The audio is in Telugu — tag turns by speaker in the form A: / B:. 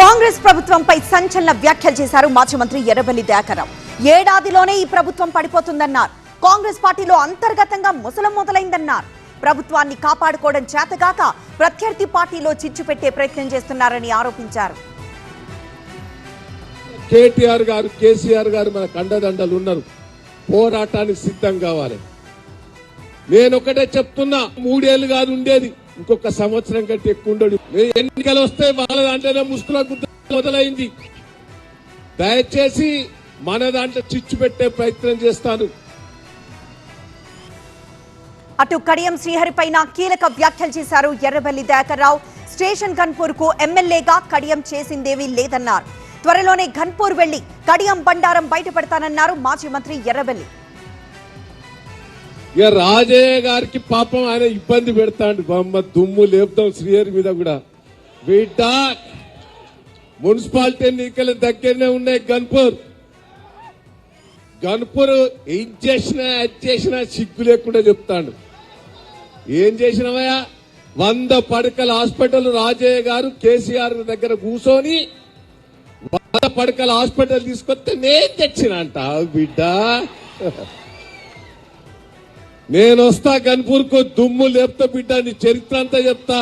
A: కాంగ్రెస్ ప్రభుత్వంపై సంచలన వ్యాఖ్యలు చేశారు మాజీ మంత్రి ఎర్రబెల్లి దయాకర్రావు. ఏడాదిలోనే ఈ ప్రభుత్వం పడిపోతుందన్నారు. కాంగ్రెస్ పార్టీలో అంతర్గతంగా ముసలం మొదలైందన్నారు. ప్రభుత్వాన్ని కాపాడుకోవడం చేతగాక ప్రత్యర్థి పార్టీలో చిచ్చు పెట్టే ప్రయత్నం చేస్తున్నారని ఆరోపించారు.
B: కేటీఆర్ గారు కేసీఆర్ గారు మన కండదండలు ఉన్నారు. పోరాటానికి సిద్ధం కావాలి. నేను ఒకటే చెప్తున్నా మూడేళ్ళు కాదు ఉండేది. ఇంకొక సంవత్సరం కంటే ఎక్కువ ఉండడు. ఎన్నికలు వస్తే వాళ్ళ దాంట్లోనే ముసుగుల గుద్ద మొదలైంది. దయచేసి మన దాంట్లో చిచ్చు పెట్టే ప్రయత్నం చేస్తాను.
A: అటు కడియం శ్రీహరి పైన కీలక వ్యాఖ్యలు చేశారు ఎర్రబెల్లి దయాకర్రావు. స్టేషన్ కన్పూర్కు ఎమ్మెల్యేగా కడియం చేసిందేమీ లేదన్నారు. త్వరలోనే ఘన్పూర్ వెళ్ళి కడియం బండారం బయటపడతానన్నారు మాజీ మంత్రి ఎర్రబెల్లి.
B: ఇక రాజయ్య గారికి పాపం ఆయన ఇబ్బంది పెడతాడు. బొమ్మ దుమ్ము లేపుతాం శ్రీహరి మీద కూడా. బిడ్డ మున్సిపాలిటీ ఎన్నికలు దగ్గరనే ఉన్నాయి గన్పూర్. గన్పూర్ ఏం చేసినా అది చేసినా సిగ్గు లేకుండా చెప్తాడు. ఏం చేసినవయ్యా? వంద పడకల హాస్పిటల్ రాజయ్య గారు కేసీఆర్ దగ్గర కూర్చొని వంద పడకల హాస్పిటల్ తీసుకొస్తే నేను తెచ్చినంట. బిడ్డ. నేను వస్తా గన్పూర్కు దుమ్ము లేపుతా బిడ్డ నీ చరిత్ర అంతా చెప్తా.